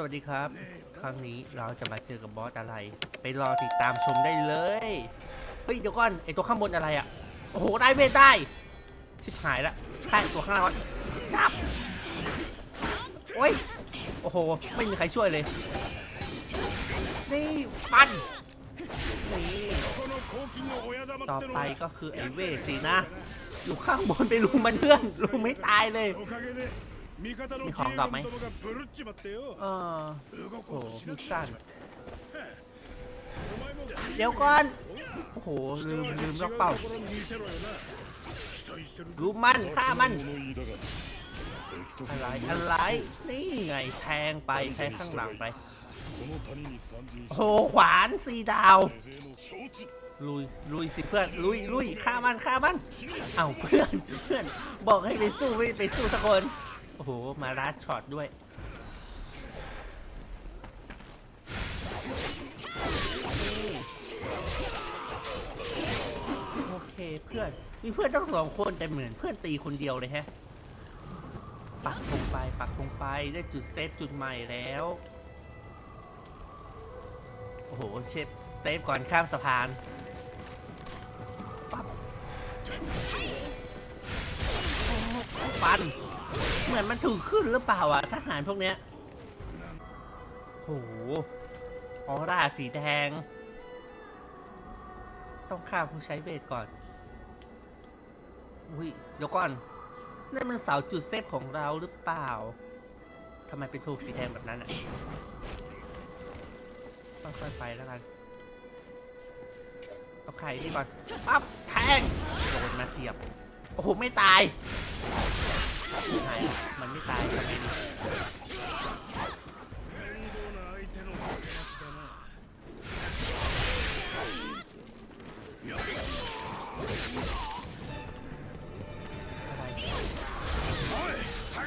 สวัสดีครับ ครั้งนี้เราจะมาเจอกับบอสอะไร ไปรอติดตามชมได้เลย เฮ้ยเดี๋ยวก่อนไอตัวข้างบนอะไรอะโอ้โหได้เวทได้ ชิบหายละฆ่าไอ้ตัวข้างล่างจับ โอ้ย โอ้โห ไม่มีใครช่วยเลย นี่ฟัน นี่ต่อไปก็คือไอเวทสินะ อยู่ข้างบนไปลุมมันเพื่อนลุมไม่ตายเลย มีมีขขอองงดดออกกไหไหมมเออโอ้โหมีสั้นเดี๋ยวก่อน โอ้โห ลืม ลืมล็อกเป้ารู้มันฆ่ามัน อะไร อะไร นี่ไง แทงไป แทงข้างหลังไป โอ้โห ขวานสีดาว ลุย ลุยสิเพื่อน ลุย ลุยฆ่ามันฆ่ามัน เอ้าเพื่อน เพื่อน บอกให้ไปสู้ไม่ไปสู้สักคน โอ้โห มารัดช็อตด้วย โอเคเพื่อน มีเพื่อนต้องสองคนแต่เหมือนเพื่อนตีคนเดียวเลยแฮะ ปักลงไปปักลงไปได้จุดเซฟจุดใหม่แล้ว โอ้โหเชฟเซฟก่อนข้ามสะพานฟับฟัน เหมือนมันถูกขึ้นหรือเปล่าอะทหารพวกเนี้ยโหออร่าสีแดง ต้องฆ่าผู้ใช้เวทก่อน อุ้ยเดี๋ยวก่อนนั่นมันเสาจุดเซฟของเราหรือเปล่าทำไมเป็นทูกสีแดงแบบนั้นอะค่อยๆไปแล้วกันเอาไข่นี่ก่อนปั๊บแทงโดนมาเสียบ โอ้โห ไม่ตาย หายมันไม่ตายทำไมดีอะไร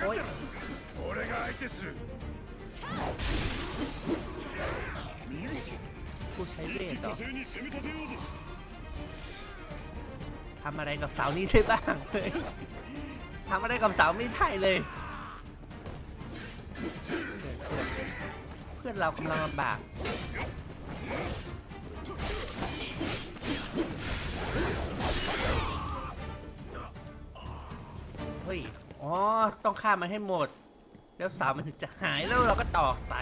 โอ๊ย 俺が相手する ผู้ใช้เวทเหรอ 火星に攻め立てようぜ ทำอะไรกับเสานี้ได้บ้างเฮ้ย ทำอะไรกับเสาไม่ได้เลย เพื่อนเรากำลังลำบากเฮ้ย อ๋อ ต้องฆ่ามันให้หมด แล้วเสามันถึงจะหายแล้วเราก็ตอกใส่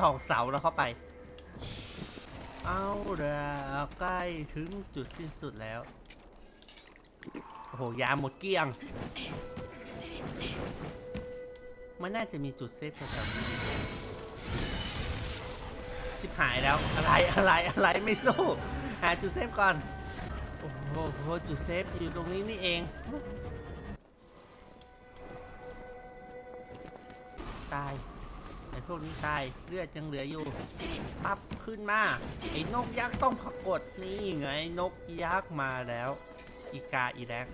ตอกเสาเราเข้าไป เอาละใกล้ถึงจุดสิ้นสุดแล้ว โอ้โห ยาหมดเกลี้ยง มันน่าจะมีจุดเซฟแถวๆนี้ชิบหายแล้วอะไรอะไรอะไรไม่สู้หาจุดเซฟก่อน โอ้โหจุดเซฟอยู่ตรงนี้นี่เอง ตายไอ้พวกนี้ตายเลือดยังเหลืออยู่ปั๊บขึ้นมาไอ้นกยักษ์ต้องปรากฏนี่ไงนกยักษ์มาแล้ว อีกาอีแรง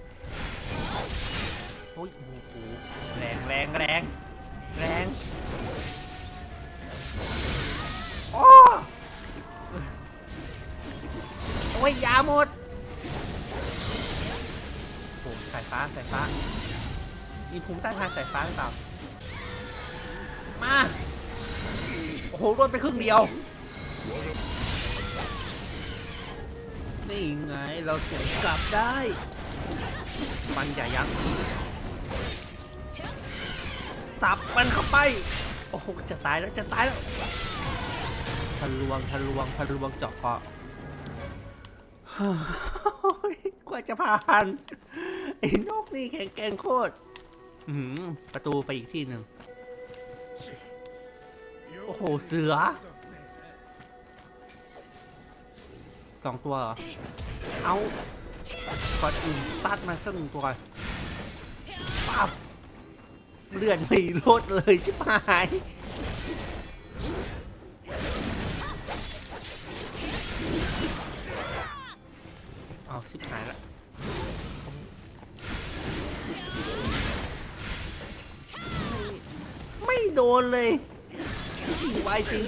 โอ้ยโแรงแรงแรงแรงโอ้โอ้ยยาหมดโอ้สายฟ้าสายฟ้ามีภูมิต้านทานสายฟ้าหรือเปล่ามาโอ้โหรถไปครึ่งเดียวนี่ไงเราสวนกลับได้ มันอย่ายั้ง สับมันเข้าไป โอ้โห จะตายแล้ว จะตายแล้วทะลวงทะลวงทะลวงเจาะเกาะเฮ้ยกว่าจะผ่าน ไอ้นกนี่แข็งแกร่งโคตรอื้อหือประตูไปอีกที่หนึ่ง โอ้โห เสือ สองตัวเหรอ เอาก่อนอื่นซัดมาสักหนึ่งตัวปั๊บ เลื่อนไม่ลดเลยชิบหาย เอาชิบหายละไม่ไม่โดนเลยไวจริง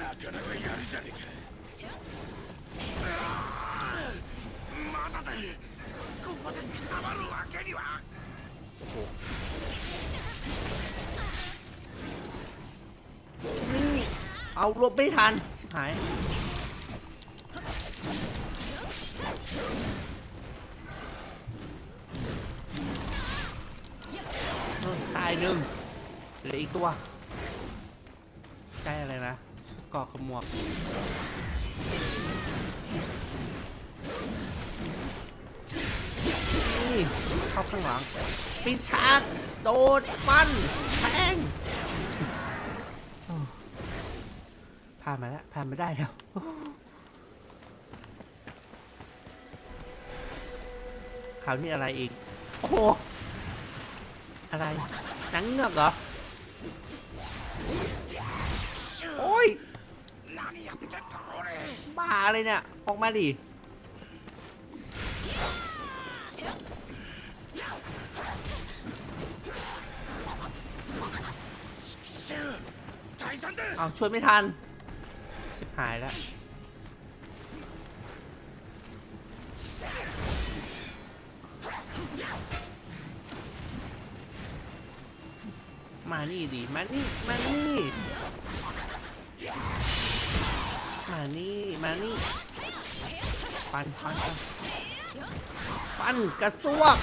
なかなかやるじゃねえかまだだここでくたばるわけには โอ้โหเอาหลบไม่ทันชิบหายตายหนึ่งเหลืออีกตัวใกล้อะไรนะกาะขมวกี่เข้าข้างหลังปีชัากโดดปั้นแทงผ่านมาแล้วผ่านมาได้แล้วคราวนี้อะไรอีก โอ้โห อะไรหนังเงือกเหรอ โอ้ยบ้าเลยเนี่ย ออกมาดิ เอาช่วยไม่ทัน ชิบหายแล้ว มานี่ดิมานี่ มานี่ มานี่ มานี่ ฟันฟันฟันฟันกระซวก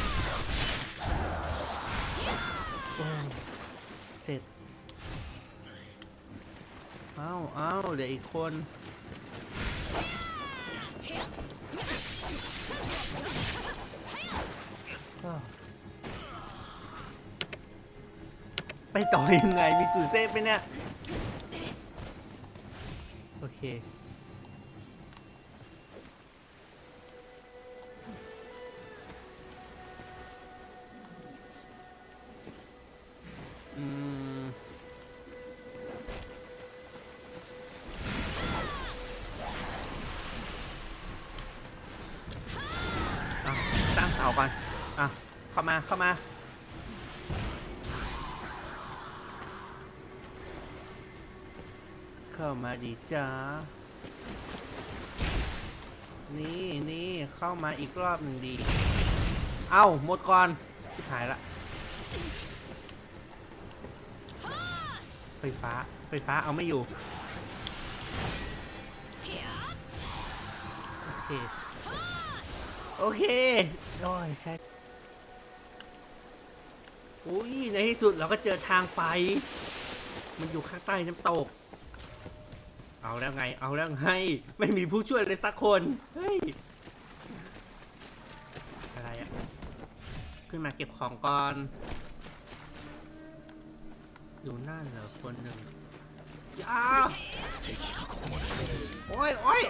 เสร็จ อ้าเอ้าเหลืออีกคน ไปต่อยังไง มีจุดเซฟไหมเนี่ย โอเค สร้างเสาก่อน อะ เข้ามา เข้ามา เข้ามาดีจ้า นี่นี่เข้ามาอีกรอบหนึ่งดี เอ้า หมดก่อน ชิบหายละ ไฟฟ้า ไฟฟ้าเอาไม่อยู่ โอเค โอเคโอ้ยใช่อุ้ยในที่สุดเราก็เจอทางไป มันอยู่ข้างใต้น้ำตก เอาแล้วไง เอาแล้วไง ไม่มีผู้ช่วยเลยสักคน เฮ้ย อะไรอะขึ้นมาเก็บของก่อน อยู่นั่นเหรอคนหนึ่งยาโอ้ยโอ้ย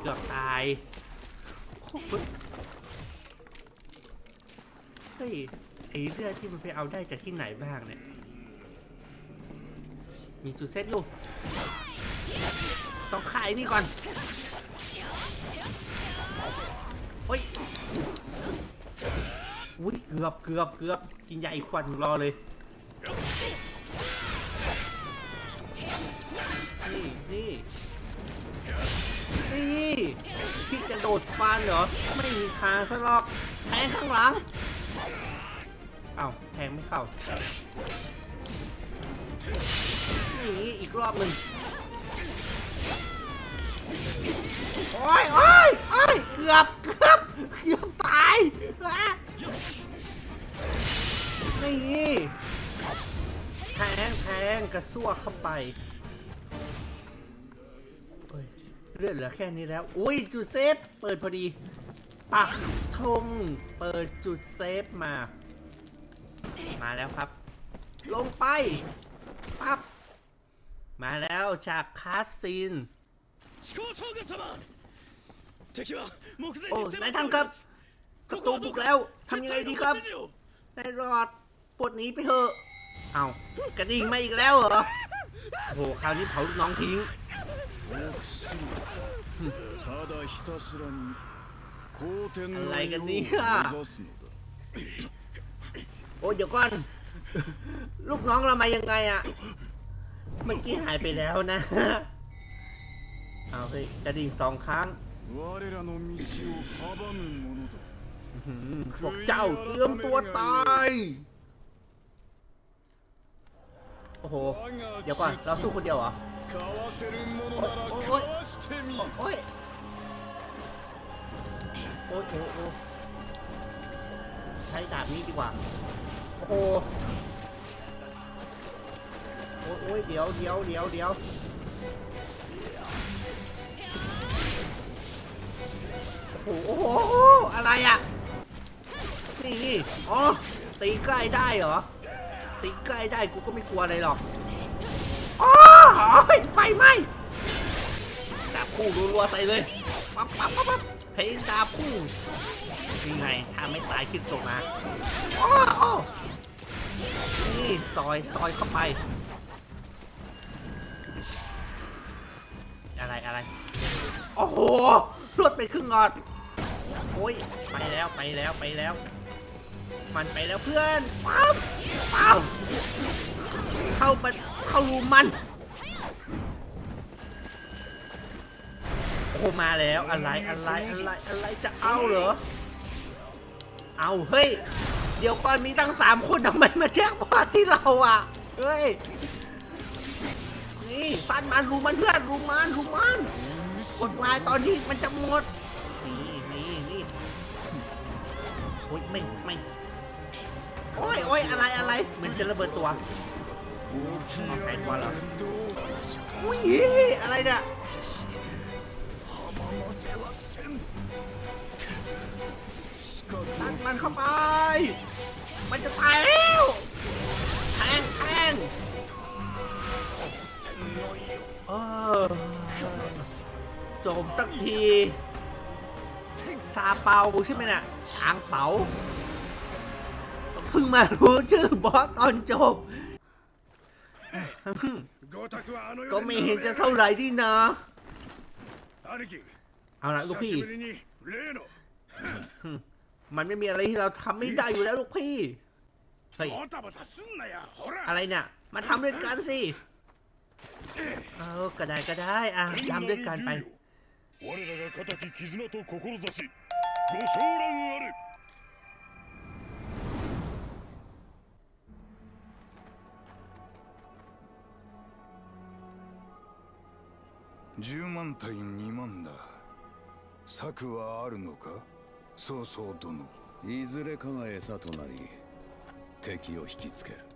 เกือบตายเฮ้ยไอ้เลือดที่มันไปเอาได้จากที่ไหนบ้างเนี่ย มีจุดเซตอยู่ ต้องขายนี่ก่อน โอ้ยอุ้ยเกือบเกือบเกือบกินยาอีกขวดหนึ่งรอเลย ดฟันเหรอ ไม่มีทางซะหรอก แทงข้างหลัง เอ้าแทงไม่เข้านี่อีกรอบหนึ่งโอ้ยโอ้ยโอ้ยเกือบเกือบเกือบตายอะนี่แทงแทงกระซวกเข้าไป เลือดเหลือแค่นี้แล้ว อุ้ยจุดเซฟ เปิดพอดี ปักธงเปิดจุดเซฟมา มาแล้วครับ ลงไป ปับมาแล้วจากคาสซิน โอ้นายท่านครับศัตรูบุกแล้วทำยังไงดีครับนายรอดปวดหนีไปเถอะ เอากระดิ่งมาอีกแล้วเหรอโอ้โหคราวนี้เผาลูกน้องทิ้ง ただひたすらに好天のอะไรกัน 世を เนี่ 目 ย 指すのだ โอ้ยเดี๋ยวก่อน ลูกน้องเรามายังไงอะเมื่อกี้หายไปแล้วนะ เอาเฮ้ยกระดิ่งสองครั้ง 我らの道を阻む者だ อื้อหือพวกเจ้าเตรียมตัวตาย อ้โห เดี๋ยวก่อน เราสู้คนเดียวเหรอ โอ้ยโอ้ยโอ้ยโอ้ยโอ้ยใช้ดาบนี้ดีกว่า โอ้โหโอ้ยโอ้ยเดี๋ยวเดี๋ยวเดี๋ยวเดี๋ยวโอ้โหอะไรอะ นี่ อ๋อ ตีใกล้ได้เหรอ ตีใกล้ได้กูก็ไม่กลัวอะไรหรอกอ๋อโอ้ยไฟไหม้ดาบคู่รัวๆใส่เลยปั๊บปั๊บปั๊บปั๊บเพลงดาบคู่ยังไงถ้าไม่ตายขึ้นตกมาโอ้โอ้นี่ซอยซอยเข้าไป อะไรอะไรโอ้โหรวดไปครึ่งงอดโอ้ยไปแล้วไปแล้วไปแล้ว มันไปแล้วเพื่อนปั๊บ ปั๊บเข้าไปเข้ารูมัน โอ้มาแล้วอะไรอะไรอะไรอะไรจะเอาเหรอ เอาเฮ้ย เดี๋ยวก่อนมีตั้งสามคนทำไมมาแจ้งพอดที่เราอะ เฮ้ย นี่ฟันมันรูมันเพื่อนรูมันรูมันกดลายตอนที่มันจะหมด นี่นี่นี่โอ้ยไม่ไม่ โอ้ยโอ้ยอะไรอะไรมันจะระเบิดตัวแตกว่าเหรออุ้ยอะไรเนี่ยตัดมันเข้าไป มันจะตายแล้วแทงแทงเออจบสักทีซาเปาใช่ไหมเนี่ยช้างเปา เพิ่งมารู้ชื่อบอสตอนจบ ご託はあの世で ก็ไม่เห็นจะเท่าไหร่ดีนะ 兄貴 เอาละลูก 久 พี่ しぶりに例の มันไม่มีอะไรที่เราทำไม่ได้อยู่แล้วลูกพี่ เฮ้ย バタバタすんなやほら อะไรเนี่ย มาทำด้วยกันสิ เออ ก็ได้ก็ได้ อ่ะทำด้วยกันไป 我らが固き絆と志ご承覧あれ 10万対2万だ。策はあるのか？曹操殿。いずれかが餌となり敵を引きつける。